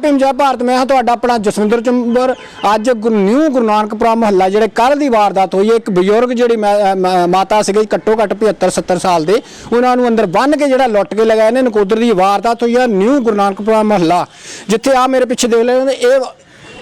ਜੈ ਭੀਮ ਜੈ ਭਾਰਤ ਮੈਂ ਹਾਂ ਤੁਹਾਡਾ ਆਪਣਾ ਜਸਵਿੰਦਰ ਚੰਬਰ। ਅੱਜ ਗੁਰ- ਨਿਊ ਗੁਰੂ ਨਾਨਕਪੁਰਾ ਮੁਹੱਲਾ ਜਿਹੜੇ ਕੱਲ ਦੀ ਵਾਰਦਾਤ ਹੋਈ ਹੈ, ਇੱਕ ਬਜ਼ੁਰਗ ਜਿਹੜੀ ਮਾ- ਮਾਤਾ ਸੀਗੀ ਘੱਟੋ ਘੱਟ 75 70 ਸਾਲ ਦੇ, ਉਹਨਾਂ ਨੂੰ ਅੰਦਰ ਬੰਨ ਕੇ ਜਿਹੜਾ ਲੁੱਟ ਕੇ ਲਗਾਏ ਨੇ, ਨਕੋਦਰ ਦੀ ਵਾਰਦਾਤ ਹੋਈ ਹੈ ਨਿਊ ਗੁਰੂ ਨਾਨਕਪੁਰਾ ਮੁਹੱਲਾ, ਜਿੱਥੇ ਆ ਮੇਰੇ ਪਿੱਛੇ ਦੇਖ ਰਹੇ ਇਹ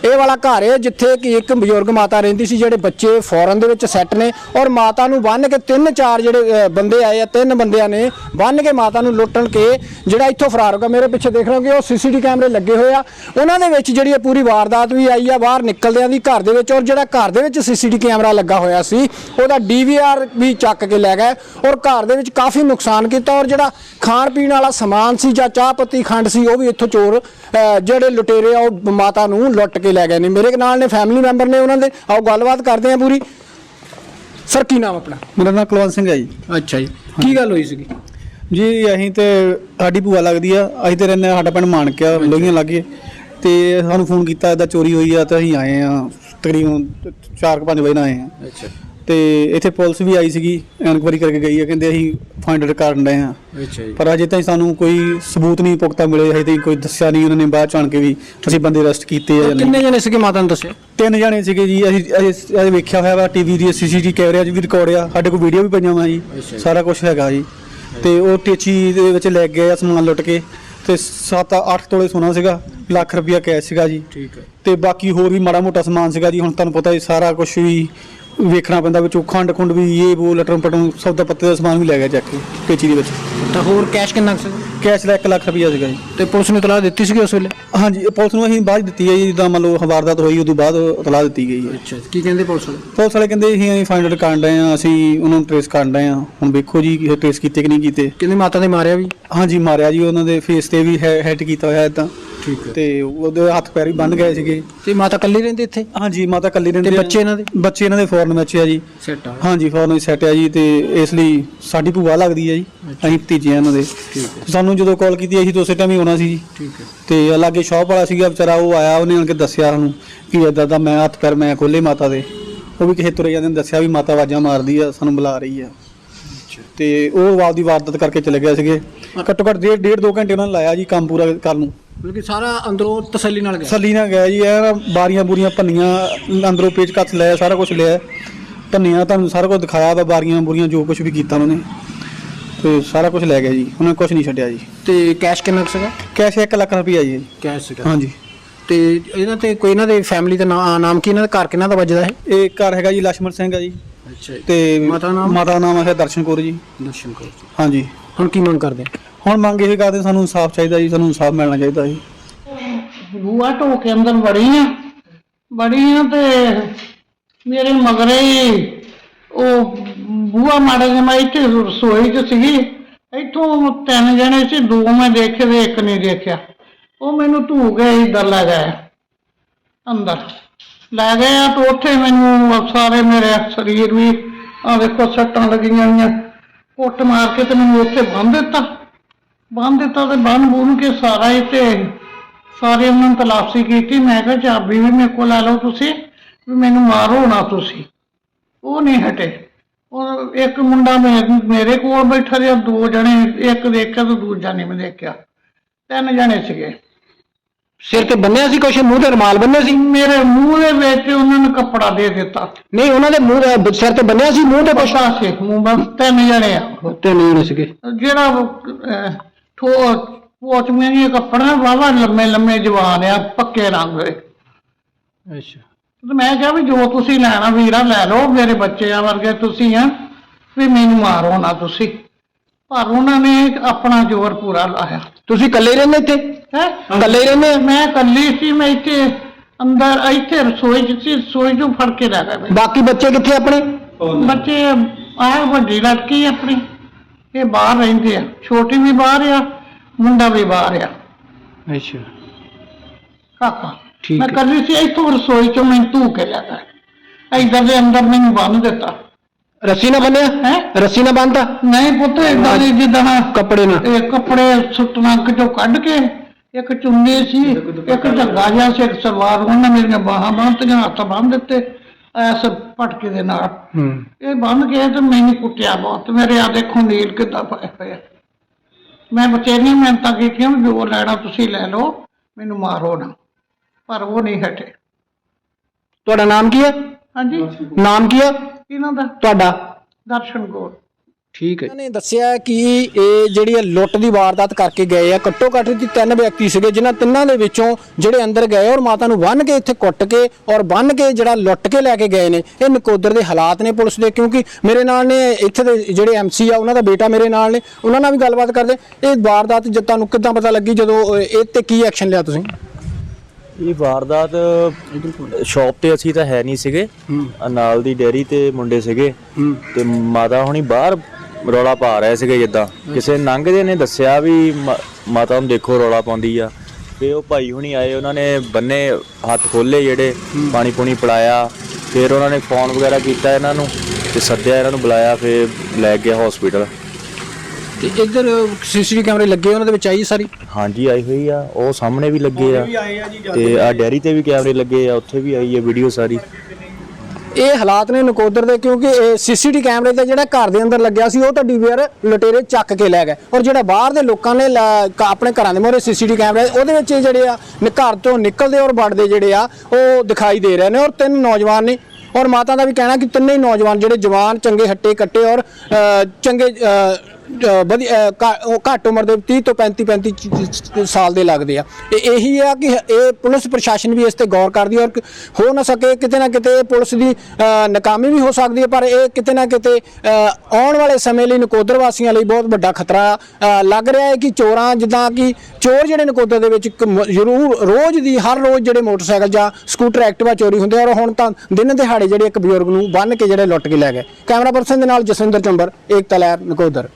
ਇਹ ਵਾਲਾ ਘਰ ਹੈ, ਜਿੱਥੇ ਕਿ ਇੱਕ ਬਜ਼ੁਰਗ ਮਾਤਾ ਰਹਿੰਦੀ ਸੀ, ਜਿਹੜੇ ਬੱਚੇ ਫੋਰਨ ਦੇ ਵਿੱਚ ਸੈੱਟ ਨੇ ਔਰ ਮਾਤਾ ਨੂੰ ਬੰਨ ਕੇ ਤਿੰਨ ਚਾਰ ਜਿਹੜੇ ਬੰਦੇ ਆਏ ਆ, ਤਿੰਨ ਬੰਦਿਆਂ ਨੇ ਬੰਨ ਕੇ ਮਾਤਾ ਨੂੰ ਲੁੱਟਣ ਕੇ ਜਿਹੜਾ ਇੱਥੋਂ ਫਰਾਰ ਹੋ ਗਿਆ। ਮੇਰੇ ਪਿੱਛੇ ਦੇਖ ਰਹੇ ਹੋ ਕਿ ਉਹ ਸੀਸੀਟੀ ਕੈਮਰੇ ਲੱਗੇ ਹੋਏ ਆ। ਉਹਨਾਂ ਦੇ ਵਿੱਚ ਜਿਹੜੀ ਇਹ ਪੂਰੀ ਵਾਰਦਾਤ ਵੀ ਆਈ ਆ, ਬਾਹਰ ਨਿਕਲਦਿਆਂ ਦੀ ਘਰ ਦੇ ਵਿੱਚ ਔਰ ਜਿਹੜਾ ਘਰ ਦੇ ਵਿੱਚ ਸੀਸੀਟੀ ਕੈਮਰਾ ਲੱਗਾ ਹੋਇਆ ਸੀ, ਉਹਦਾ ਡੀਵੀਆਰ ਵੀ ਚੱਕ ਕੇ ਲੈ ਗਏ ਔਰ ਘਰ ਦੇ ਵਿੱਚ ਕਾਫੀ ਨੁਕਸਾਨ ਕੀਤਾ ਔਰ ਜਿਹੜਾ ਖਾਣ ਪੀਣ ਵਾਲਾ ਸਮਾਨ ਸੀ ਜਾਂ ਚਾਹ ਪੱਤੀ ਖੰਡ ਸੀ, ਉਹ ਵੀ ਇੱਥੋਂ ਚੋਰ ਜਿਹੜੇ ਲੁਟੇਰੇ ਆ ਉਹ ਮਾਤਾ ਨੂੰ ਲੁੱਟ ਕੇ ਲੈ ਗਏ ਨੇ। ਮੇਰੇ ਨਾਲ ਨੇ ਫੈਮਿਲੀ ਮੈਂਬਰ ਨੇ ਉਹਨਾਂ ਦੇ। ਆਓ ਗੱਲਬਾਤ ਕਰਦੇ ਆ ਪੂਰੀ। ਸਰ ਕੀ ਨਾਮ ਆਪਣਾ? ਮੇਰਾ ਨਾਮ ਕੁਲਵੰਤ ਸਿੰਘ ਹੈ ਜੀ। ਅੱਛਾ ਜੀ। ਕੀ ਗੱਲ ਹੋਈ ਸੀਗੀ? ਜੀ ਅਸੀਂ ਤੇ ਸਾਡੀ ਭੂਆ ਲੱਗਦੀ ਆ। ਅਸੀਂ ਤੇ ਰਹਿੰਦੇ ਹਾਂ, ਸਾਡਾ ਪਿੰਡ ਮਾਨਕਿਆ ਲੋਹੀਆਂ ਲਾਗੇ। ਤੇ ਸਾਨੂੰ ਫੋਨ ਕੀਤਾ ਇਹਦਾ ਚੋਰੀ ਹੋਈ ਆ ਤੇ ਅਸੀਂ ਆਏ ਆ। ਤਕਰੀਬਨ 4-5 ਵਜੇ ਨਾਲ ਆਏ ਆ। ਅੱਛਾ। ਤੇ ਇੱਥੇ ਪੁਲਿਸ ਵੀ ਆਈ ਸੀਗੀ ਇਨਕੁਆਰੀ ਕਰਕੇ ਗਈ ਆ ਕਹਿੰਦੇ ਅਸੀਂ ਫਾਈਂਡ ਕਰਨ ਅੱਛਾ ਜੀ। ਪਰ ਅਜੇ ਤਾਈਂ ਸਾਨੂੰ ਕੋਈ ਸਬੂਤ ਨਹੀਂ ਪੁਖਤਾ ਮਿਲੇ ਹਜੇ ਤਾਈਂ ਕੋਈ ਦੱਸਿਆ ਨਹੀਂ ਉਹਨਾਂ ਨੇ ਬਾਅਦ ਚ ਆਣ ਕੇ ਵੀ ਅਸੀਂ ਬੰਦੇ ਅਰੈਸਟ ਕੀਤੇ ਆ ਜਾਂ ਨਹੀਂ। ਕਿੰਨੇ ਜਣੇ ਸੀਗੇ ਮਾਤਾ ਨੂੰ ਦੱਸਿਓ? ਤਿੰਨ ਜਣੇ ਸੀਗੇ ਜੀ ਅਸੀਂ ਅਸੀਂ ਅਸੀਂ ਵੇਖਿਆ ਹੋਇਆ ਵਾ ਟੀਵੀ ਦੀ ਸੀਸੀਟੀ ਕੈਮਰਿਆਂ 'ਚ ਵੀ ਰਿਕਾਰਡ ਆ ਸਾਡੇ ਕੋਲ ਵੀਡੀਓ ਵੀ ਪਈਆਂ ਵਾ ਜੀ। ਸਾਰਾ ਕੁਝ ਹੈਗਾ ਜੀ। ਤੇ ਉਹ ਟੇਚੀ ਦੇ ਵਿੱਚ ਲੈ ਗਏ ਆ ਸਮਾਨ ਲੁੱਟ ਕੇ ਤੇ 7-8 ਤੋਲੇ ਸੋਨਾ ਸੀਗਾ ਲੱਖ ਰੁਪਇਆ ਕੈਸ਼ ਸੀਗਾ ਜੀ। ਠੀਕ ਹੈ ਤੇ ਬਾਕੀ ਹੋਰ ਵੀ ਮਾੜਾ ਮੋਟਾ ਸਮਾਨ ਸੀਗਾ ਜੀ ਹੁਣ ਤੁਹਾਨੂੰ ਪਤਾ ਹੀ ਸਾਰਾ ਕੁਝ ਵੀ ਵੇਖਣਾ ਪੈਂਦਾ ਵਿੱਚੋਂ ਖੰਡ ਖੁੰਡ ਵੀ ਇਹ ਬੋ ਲਟਰਮ ਪਟਮ ਸੌਦਾ ਪੱਤੇ ਦਾ ਸਮਾਨ ਵੀ ਲੈ ਗਿਆ ਚੱਕ ਕੇ ਟੇਚੀ ਦੇ ਵਿੱਚ। ਤਾਂ ਹੋਰ ਕੈਸ਼ ਕਿੰਨਾ ਕੁ ਸੀਗਾ? ਕੈਸ਼ ਦਾ 1 ਲੱਖ ਰੁਪਇਆ ਸੀਗਾ ਜੀ। ਤੇ ਪੁਲਿਸ ਨੇ ਤਲਾਹ ਦਿੱਤੀ ਸੀਗੀ ਉਸ ਵੇਲੇ? ਹਾਂਜੀ ਇਹ ਪੁਲਿਸ ਨੂੰ ਅਸੀਂ ਬਾਅਦ 'ਚ ਦਿੱਤੀ ਹੈ ਜੀ ਜਿੱਦਾਂ ਮੰਨ ਲਓ ਵਾਰਦਾਤ ਹੋਈ ਉਦੋਂ ਬਾਅਦ ਇਤਲਾਹ ਦਿੱਤੀ ਗਈ ਹੈ। ਅੱਛਾ ਕੀ ਕਹਿੰਦੇ ਪੁਲਿਸ ਵਾਲੇ? ਪੁਲਿਸ ਵਾਲੇ ਕਹਿੰਦੇ ਅਸੀਂ ਫਾਈਂਡ ਆਊਟ ਕਰਨ ਡਏ ਆ ਅਸੀਂ ਉਹਨਾਂ ਨੂੰ ਟ੍ਰੇਸ ਕਰਨ ਡਏ ਆ ਹੁਣ ਵੇਖੋ ਜੀ ਕਿ ਟ੍ਰੇਸ ਕੀਤੇ ਕਿ ਨਹੀਂ ਕੀਤੇ। ਕਹਿੰਦੇ ਮਾਤਾ ਨੇ ਮਾਰਿਆ ਵੀ? ਹਾਂਜੀ ਮਾਰਿਆ ਜੀ ਉਹਨਾਂ ਦੇ ਫੇਸ ਤੇ ਵੀ ਹੈਡ ਕੀਤਾ ਹੋਇਆ ਇਦਾਂ ਠੀਕ ਹੈ। ਤੇ ਉਹਦੇ ਹੱਥ ਪੈਰ ਵੀ ਬੰਨ ਗਏ ਸੀਗੇ। ਤੇ ਮਾਤਾ ਕੱਲੀ ਰਹਿੰਦੀ ਇੱਥੇ? ਹਾਂਜੀ ਮਾਤਾ ਕੱਲੀ ਰਹਿੰਦੀ ਤੇ ਆ। ਬੱਚੇ ਇਹਨਾਂ ਦੇ? ਬੱਚੇ ਇਹਨਾਂ ਦੇ ਫੋਰਨ ਵਿੱਚ ਆ ਜੀ। ਸੈੱਟ ਆ। ਹਾਂਜੀ ਫੋਰਨ ਵਿੱਚ ਸੈੱਟ ਆ ਜੀ ਤੇ ਇਸ ਲਈ ਸਾਡੀ ਭੂਆ ਲੱਗਦੀ ਆ ਜੀ। ਅਸੀਂ ਭਤੀਜੇ ਆ ਇਹਨਾਂ ਦੇ। ਠੀਕ ਹੈ। ਸਾਨੂੰ ਜਦੋਂ ਕਾਲ ਕੀਤੀ ਅਸੀਂ ਤਾਂ ਉਸੇ ਟਾਈਮ ਹੀ ਆਉਣਾ ਸੀ ਜੀ। ਠੀਕ ਹੈ। ਤੇ ਲਾਗੇ ਸ਼ਾਪ ਵਾਲਾ ਸੀਗਾ ਵਿਚਾਰਾ ਉਹ ਆਇਆ ਉਹਨੇ ਆਣ ਕੇ ਦੱਸਿਆ ਸਾਨੂੰ ਕਿ ਏਦਾਂ ਦਾ ਮੈਂ ਹੱਥ ਪੈਰ ਮੈਂ ਖੋਲੇ ਮਾਤਾ ਦੇ। ਉਹ ਵੀ ਕਿਸੇ ਤੁਰੇ ਜਾਂਦੇ ਨੇ ਦੱਸਿਆ ਵੀ ਮਾਤਾ ਆਵਾਜ਼ਾਂ ਮਾਰਦੀ ਆ ਸਾਨੂੰ ਬੁਲਾ ਰਹੀ ਆ। ਤੇ ਉਹ ਆਪਦੀ ਵਾਰਦਾਤ ਕਰਕੇ ਚਲੇ ਗਏ ਸੀਗੇ। ਘੱਟੋ ਘੱਟ ਡੇਢ ਡੇਢ ਦੋ ਘੰਟੇ ਉਹਨਾਂ ਨੇ ਲਾਇਆ ਜੀ ਕੰਮ ਪੂਰਾ ਕਰਨ ਨੂੰ। ਮਤਲਬ ਕਿ ਸਾਰਾ ਅੰਦਰੋਂ ਤਸੱਲੀ ਨਾਲ ਗਿਆ। ਸੱਲੀ ਨਾਲ ਗਿਆ ਜੀ ਇਹ ਬਾਰੀਆਂ ਬੂਰੀਆਂ ਭੰਨੀਆਂ ਅੰਦਰੋਂ ਪੇਚ ਕੱਚ ਲਿਆ ਸਾਰਾ ਕੁਝ ਲਿਆ। ਭੰਨੀਆਂ ਤੁਹਾਨੂੰ ਸਾਰਾ ਕੁਝ ਦਿਖਾਇਆ ਵਾ ਬਾਰੀਆਂ ਬੂਰੀਆਂ ਜੋ ਕੁਝ ਵੀ ਕੀਤਾ ਉਹਨਾਂ। ਤੇ ਸਾਰਾ ਕੁਝ ਲੈ ਗਿਆ ਜੀ ਉਹਨਾਂ ਕੁਝ ਨਹੀਂ ਛੱਡਿਆ ਜੀ। ਤੇ ਕੈਸ਼ ਕਿੰਨਾ ਕੁ ਸੀਗਾ? ਕੈਸ਼ 1 ਲੱਖ ਰੁਪਈਆ ਜੀ। ਕੈਸ਼ ਸੀਗਾ। ਹਾਂਜੀ। ਤੇ ਇਹਨਾਂ ਤੇ ਕੋਈ ਇਹਨਾਂ ਦੇ ਫੈਮਿਲੀ ਦਾ ਨਾਂ- ਨਾਮ ਕੀ ਇਹਨਾਂ ਦਾ ਘਰ ਕਿਹਨਾਂ ਦਾ ਵੱਜਦਾ ਹੈ? ਇਹ ਘਰ ਹੈਗਾ ਜੀ ਲਛਮਣ ਸਿੰਘ ਆ ਜੀ। ਅੱਛਾ ਤੇ ਮਾਤਾ ਨਾਮ? ਮਾਤਾ ਨਾਮ ਹੈ ਦਰਸ਼ਨ ਕੌਰ ਜੀ। ਦਰਸ਼ਨ ਕਰੋ ਹਾਂਜੀ। ਹੁਣ ਕੀ ਮੰਗ ਕਰਦੇ? ਹੁਣ ਮੰਗ ਇਹ ਕਰਦੇ ਸਾਨੂੰ ਇਨਸਾਫ ਚਾਹੀਦਾ ਜੀ, ਸਾਨੂੰ ਇਨਸਾਫ ਮਿਲਣਾ ਚਾਹੀਦਾ ਜੀ। ਬੂਆ ਢੋ ਕੇ ਅੰਦਰ ਵੜੀ ਆ। ਵੜੀ ਆ ਤੇ ਮੇਰੇ ਮਗਰੇ ਹੀ ਉਹ ਬੂਆ ਮਾੜਾ ਜਿਹਾ ਮੈਂ ਇੱਥੇ ਰਸੋਈ 'ਚ ਸੀਗੀ। ਇੱਥੋਂ ਤਿੰਨ ਜਣੇ ਸੀ, ਦੋ ਮੈਂ ਦੇਖੇ ਤੇ ਇੱਕ ਨਹੀਂ ਦੇਖਿਆ। ਉਹ ਮੈਨੂੰ ਧੂ ਗਏ ਇੱਧਰ ਲੈ ਗਏ, ਅੰਦਰ। ਲੈ ਗਏ ਆ ਤੇ ਉੱਥੇ ਮੈਨੂੰ ਸਾਰੇ ਮੇਰੇ ਸਰੀਰ ਵੀ ਆ ਵੇਖੋ ਸੱਟਾਂ ਲੱਗੀਆਂ ਹੋਈਆਂ। ਕੁੱਟ ਮਾਰ ਕੇ ਤੇ ਮੈਨੂੰ ਉੱਥੇ ਬੰਨ ਦਿੱਤਾ। ਬੰਨ ਦਿੱਤਾ ਤੇ ਬੰਨ ਬੁੰਨ ਕੇ ਸਾਰਾ ਹੀ ਤੇ ਸਾਰੇ ਉਹਨਾਂ ਨੇ ਤਲਾਸ਼ੀ ਕੀਤੀ। ਮੈਂ ਕਿਹਾ ਚਾਬੀ ਵੀ ਮੇਰੇ ਕੋਲ ਲੈ ਲਓ ਤੁਸੀਂ ਵੀ ਮੈਨੂੰ ਮਾਰੋ ਨਾ ਤੁਸੀਂ। ਉਹ ਨਹੀਂ ਹਟੇ। ਉਹ ਇੱਕ ਮੁੰਡਾ ਮੇਰੇ ਕੋਲ ਬੈਠਾ ਰਿਹਾ ਦੋ ਜਣੇ ਇੱਕ ਦੇਖਿਆ ਤੇ ਦੂਜਾ ਨਹੀਂ ਮੈਂ ਦੇਖਿਆ। ਤਿੰਨ ਜਣੇ ਸੀਗੇ। ਸਿਰ ਤੇ ਬੰਨਿਆ ਸੀ ਕੁਛ? ਮੂੰਹ ਤੇ ਰਮਾਲ ਬੰਨਿਆ ਸੀ? ਮੇਰੇ ਮੂੰਹ ਦੇ ਵਿੱਚ ਉਹਨਾਂ ਨੇ ਕੱਪੜਾ ਦੇ ਦਿੱਤਾ। ਨਹੀਂ ਉਹਨਾਂ ਦੇ ਮੂੰਹ ਸਿਰ ਤੇ ਬੰਨਿਆ ਸੀ? ਮੂੰਹ ਤੇ ਕੁਛ? ਸੀ ਮੂੰਹ ਬਸ ਤਿੰਨ ਜਣੇ ਆ। ਤੇ ਨਹੀਂ ਹੋਣੇ ਸੀਗੇ। ਜਿਹੜਾ ਠੋ ਪੋਚ ਮੇਰੀ ਕੱਪੜਾ ਵਾਵਾ ਲੰਮੇ ਲੰਮੇ ਜਵਾਨ ਆ ਪੱਕੇ ਰੰਗ ਦੇ। ਅੱਛਾ। ਤੇ ਮੈਂ ਕਿਹਾ ਵੀ ਜੋ ਤੁਸੀਂ ਲੈਣਾ ਵੀਰਾ ਲੈ ਲਓ ਮੇਰੇ ਬੱਚੇ ਆ ਵਰਗੇ ਤੁਸੀਂ ਆ ਵੀ ਮੈਨੂੰ ਮਾਰੋ ਨਾ ਤੁਸੀਂ। ਪਰ ਉਹਨਾਂ ਨੇ ਆਪਣਾ ਜ਼ੋਰ ਪੂਰਾ ਲਾਇਆ। ਤੁਸੀਂ ਇਕੱਲੇ ਰਹਿੰਦੇ ਇੱਥੇ? ਹੈ? ਇਕੱਲੇ ਰਹਿੰਦੇ ਆ? ਮੈਂ ਇਕੱਲੀ ਸੀ ਮੈਂ ਇੱਥੇ ਅੰਦਰ ਇੱਥੇ ਰਸੋਈ 'ਚ ਸੀ ਰਸੋਈ 'ਚੋਂ ਫੜ ਕੇ ਲੈ ਗਏ। ਬਾਕੀ ਬੱਚੇ ਕਿੱਥੇ ਆਪਣੇ? ਬੱਚੇ ਆਹ ਵੱਡੀ ਲੜਕੀ ਆਪਣੀ। ਇਹ ਬਾਹਰ ਰਹਿੰਦੇ ਆ। ਛੋਟੀ ਵੀ ਬਾਹਰ ਆ ਮੁੰਡਾ ਵੀ ਬਾਹਰ ਆ। ਅੱਛਾ। ਕਾਕਾ ਠੀਕ ਮੈਂ ਹੈ। ਕੱਲੀ ਸੀ ਇੱਥੋਂ ਰਸੋਈ 'ਚੋਂ ਮੈਂ ਧੂ ਕੇ ਲੈ ਗਿਆ ਇੱਧਰ ਦੇ ਅੰਦਰ ਮੈਨੂੰ ਬੰਨ ਦਿੱਤਾ। ਰੱਸੀ ਨਾ ਬੰਨਿਆ? ਹੈ? ਰੱਸੀ ਨਾ ਬੰਨਤਾ? ਨਹੀਂ ਪੁੱਤ ਇਦਾਂ ਦੀ ਜਿੱਦਾਂ ਕੱਪੜੇ ਨਾਲ ਇਹ ਕੱਪੜੇ ਸੁੱਟਣਕ ਚੋਂ ਕੱਢ ਕੇ ਇੱਕ ਚੁੰਨੀ ਸੀ ਇੱਕ ਝੱਗਾ ਜਿਹਾ ਸੀ ਇੱਕ ਸਲਵਾਰ ਉਹਨਾਂ ਮੇਰੀਆਂ ਬਾਹਾਂ ਬੰਨ੍ਹਤੀਆਂ ਹੱਥ ਬੰਨ ਦਿੱਤੇ। ਐਸ ਪਟਕੇ ਦੇ ਨਾਲ। ਹੂੰ। ਇਹ ਬੰਨ ਕੇ ਤੇ ਮੈਨੂੰ ਕੁੱਟਿਆ ਬਹੁਤ। ਮੇਰੇ ਆ ਦੇਖੋ ਨੀਲ ਕਿੱਦਾਂ ਪਏ ਹੋਏ ਆ ਮੈਂ ਬਚੇਰੀਆਂ ਮਿਹਨਤਾਂ ਕੀਤੀਆਂ ਵੀ ਜੋ ਲੈਣਾ ਤੁਸੀਂ ਲੈ ਲਓ ਮੈਨੂੰ ਮਾਰੋ ਨਾ। ਪਰ ਉਹ ਨਹੀਂ ਹਟੇ। ਤੁਹਾਡਾ ਨਾਮ ਕੀ ਹੈ? ਹਾਂਜੀ। ਨਾਮ ਕੀ ਹੈ? ਇਹਨਾਂ ਦਾ ਤੁਹਾਡਾ? ਦਰਸ਼ਨ ਕੌਰ। ਠੀਕ ਹੈ ਇਹਨਾਂ ਨੇ ਦੱਸਿਆ ਕਿ ਇਹ ਜਿਹੜੀ ਇਹ ਲੁੱਟ ਦੀ ਵਾਰਦਾਤ ਕਰਕੇ ਗਏ ਆ ਘੱਟੋ ਘੱਟ ਜੀ ਤਿੰਨ ਵਿਅਕਤੀ ਸੀਗੇ ਜਿਨ੍ਹਾਂ ਤਿੰਨਾਂ ਦੇ ਵਿੱਚੋਂ ਜਿਹੜੇ ਅੰਦਰ ਗਏ ਔਰ ਮਾਤਾ ਨੂੰ ਬੰਨ ਕੇ ਇੱਥੇ ਕੁੱਟ ਕੇ ਔਰ ਬੰਨ ਕੇ ਜਿਹੜਾ ਲੁੱਟ ਕੇ ਲੈ ਕੇ ਗਏ ਨੇ। ਇਹ ਨਕੋਦਰ ਦੇ ਹਾਲਾਤ ਨੇ ਪੁਲਿਸ ਦੇ ਕਿਉਂਕਿ ਮੇਰੇ ਨਾਲ ਨੇ ਇੱਥੇ ਦੇ ਜਿਹੜੇ ਐਮਸੀ ਆ ਉਹਨਾਂ ਦਾ ਬੇਟਾ ਮੇਰੇ ਨਾਲ ਨੇ ਉਹਨਾਂ ਨਾਲ ਵੀ ਗੱਲਬਾਤ ਕਰਦੇ। ਇਹ ਵਾਰਦਾਤ ਜਦ ਤੁਹਾਨੂੰ ਕਿੱਦਾਂ ਪਤਾ ਲੱਗੀ ਜਦੋਂ ਇਹ ਤੇ ਕੀ ਐਕਸ਼ਨ ਲਿਆ ਤੁਸੀਂ? ਇਹ ਵਾਰਦਾਤ ਸ਼ਾਪ ਤੇ ਅਸੀਂ ਤਾਂ ਹੈ ਨਹੀਂ ਸੀਗੇ। ਨਾਲ ਦੀ ਡੈਰੀ ਤੇ ਮੁੰਡੇ ਸੀਗੇ। ਤੇ ਮਾਤਾ ਹੁਣੀ ਬਾਹਰ ਰੌਲਾ ਪਾ ਰਹੇ ਸੀਗੇ ਜਿੱਦਾਂ। ਕਿਸੇ ਲੰਘਦੇ ਨੇ ਦੱਸਿਆ ਵੀ ਮਾ- ਮਾਤਾ ਨੂੰ ਦੇਖੋ ਰੌਲਾ ਪਾਉਂਦੀ ਆ। ਤੇ ਉਹ ਭਾਈ ਹੁਣੀ ਆਏ ਉਹਨਾਂ ਨੇ ਬੰਨੇ ਹੱਥ ਖੋਲੇ ਜਿਹੜੇ ਪਾਣੀ ਪੂਣੀ ਪਿਲਾਇਆ। ਫਿਰ ਉਹਨਾਂ ਨੇ ਫੋਨ ਵਗੈਰਾ ਕੀਤਾ ਇਹਨਾਂ ਨੂੰ ਤੇ ਸੱਦਿਆ ਇਹਨਾਂ ਨੂੰ ਬੁਲਾਇਆ ਫਿਰ ਲੈ ਗਿਆ ਹਸਪੀਟਲ ਤੇ ਇੱਧਰ ਸੀਸੀਟੀਵੀ ਕੈਮਰੇ ਲੱਗੇ ਉਹਨਾਂ ਦੇ ਵਿੱਚ ਆਈ ਸਾਰੀ? ਹਾਂਜੀ ਆਈ ਹੋਈ ਆ। ਉਹ ਸਾਹਮਣੇ ਵੀ ਲੱਗੇ ਆ। ਤੇ ਆ ਡੈਰੀ ਤੇ ਵੀ ਕੈਮਰੇ ਲੱਗੇ ਆ ਉੱਥੇ ਵੀ ਆਈ ਹੈ ਵੀਡੀਓ ਸਾਰੀ। ਇਹ ਹਾਲਾਤ ਨੇ ਨਕੋਦਰ ਦੇ ਕਿਉਂਕਿ ਇਹ ਸੀਸੀਟੀ ਕੈਮਰੇ ਤੇ ਜਿਹੜਾ ਘਰ ਦੇ ਅੰਦਰ ਲੱਗਿਆ ਸੀ, ਉਹ ਤਾਂ ਡੀਵੀਆਰ ਲੁਟੇਰੇ ਚੱਕ ਕੇ ਲੈ ਗਏ। ਔਰ ਜਿਹੜਾ ਬਾਹਰ ਦੇ ਲੋਕਾਂ ਨੇ ਲਾ- ਆਪਣੇ ਘਰਾਂ ਦੇ ਮੋਰੇ ਸੀਸੀਟੀ ਕੈਮਰੇ, ਉਹਦੇ ਵਿੱਚ ਇਹ ਜਿਹੜੇ ਆ ਘਰ ਤੋਂ ਨਿਕਲਦੇ ਔਰ ਵੜਦੇ ਜਿਹੜੇ ਆ, ਉਹ ਦਿਖਾਈ ਦੇ ਰਹੇ ਨੇ ਔਰ ਤਿੰਨ ਨੌਜਵਾਨ ਨੇ। ਔਰ ਮਾਤਾ ਦਾ ਵੀ ਕਹਿਣਾ ਕਿ ਤਿੰਨੇ ਹੀ ਨੌਜਵਾਨ ਜਿਹੜੇ ਜਵਾਨ, ਚੰਗੇ ਹੱਟੇ ਕੱਟੇ ਔਰ ਚੰਗੇ ਵਧੀਆ ਅ, ਘਾ- ਉਹ ਘੱਟ ਉਮਰ ਦੇ 30 ਤੋਂ 35 35 ਸਾਲ ਦੇ ਲੱਗਦੇ ਆ। ਤੇ ਇਹੀ ਆ ਕਿ ਇਹ ਪੁਲਿਸ ਪ੍ਰਸ਼ਾਸਨ ਵੀ ਇਸ ਤੇ ਗੌਰ ਕਰਦੀ ਹੈ ਔਰ ਕ- ਹੋ ਨਾ ਸਕੇ ਕਿਤੇ ਨਾ ਕਿਤੇ ਇਹ ਪੁਲਿਸ ਦੀ ਅ, ਨਾਕਾਮੀ ਵੀ ਹੋ ਸਕਦੀ ਹੈ ਪਰ ਇਹ ਕਿਤੇ ਨਾ ਕਿਤੇ ਅ, ਆਉਣ ਵਾਲੇ ਸਮੇਂ ਲਈ ਨਕੋਦਰ ਵਾਸੀਆਂ ਲਈ ਬਹੁਤ ਵੱਡਾ ਖਤਰਾ ਅ, ਲੱਗ ਰਿਹਾ ਹੈ ਕਿ ਚੋਰਾਂ ਜਿੱਦਾਂ ਕਿ ਚੋਰ ਜਿਹੜੇ ਨਕੋਦਰ ਦੇ ਵਿੱਚ ਇੱਕ ਮ- ਜ਼ਰੂਰ ਰੋਜ਼ ਦੀ ਹਰ ਰੋਜ਼ ਜਿਹੜੇ ਮੋਟਰਸਾਈਕਲ ਜਾਂ ਸਕੂਟਰ ਐਕਟਿਵਾ ਚੋਰੀ ਹੁੰਦੇ ਆ ਔਰ ਹੁਣ ਤਾਂ ਦਿਨ ਦਿਹਾੜੇ ਜਿਹੜੇ ਇੱਕ ਬਜ਼ੁਰਗ ਨੂੰ ਬੰਨ ਕੇ ਜਿਹੜੇ ਲੁੱਟ ਕੇ ਲੈ ਗਏ। ਕੈਮਰਾ ਪਰਸਨ ਦੇ ਨਾਲ ਜਸਵਿੰਦਰ ਚੰਬਰ ਏਕਤਾ ਲਹਿਰ ਨਕੋਦਰ।